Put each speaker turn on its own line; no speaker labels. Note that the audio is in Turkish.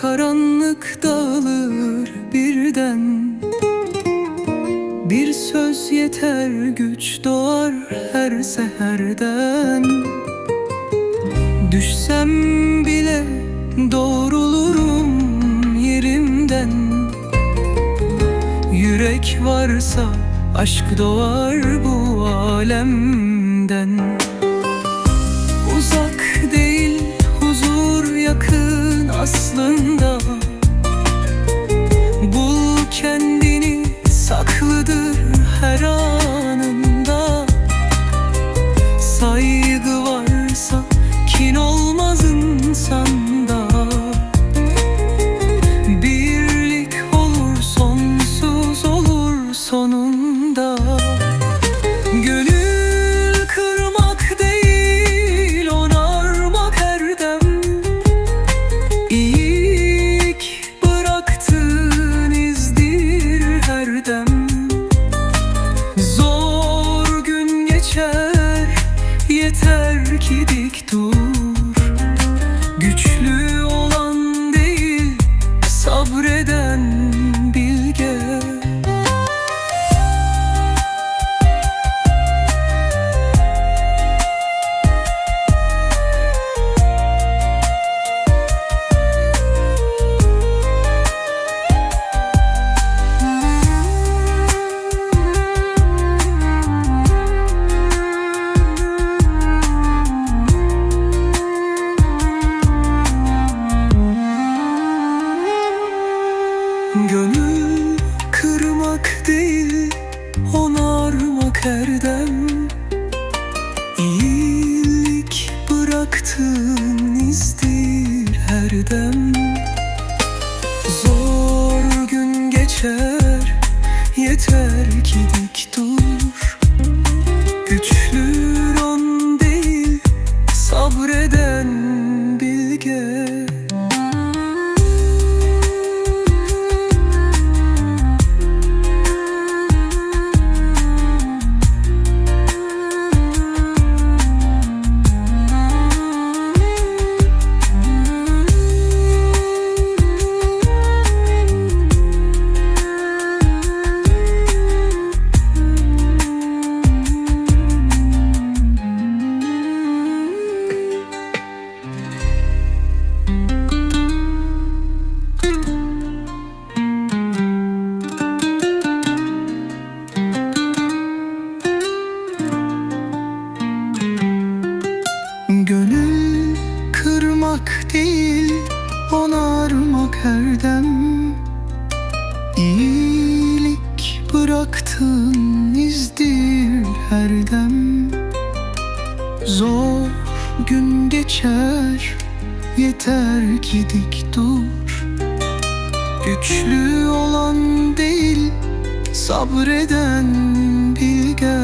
karanlık dağılır birden. Bir söz yeter güç doğar her seherden. Düşsem bile doğrulurum yerimden. Yürek varsa aşk doğar bu alemden aslında yeter ki dik dur Gönül kırmak değil onarmak erdem. İyilik bıraktığın izdir her Zor gün geçer yeter ki Zor gün geçer yeter ki dik dur. Güçlü olan değil sabreden bilge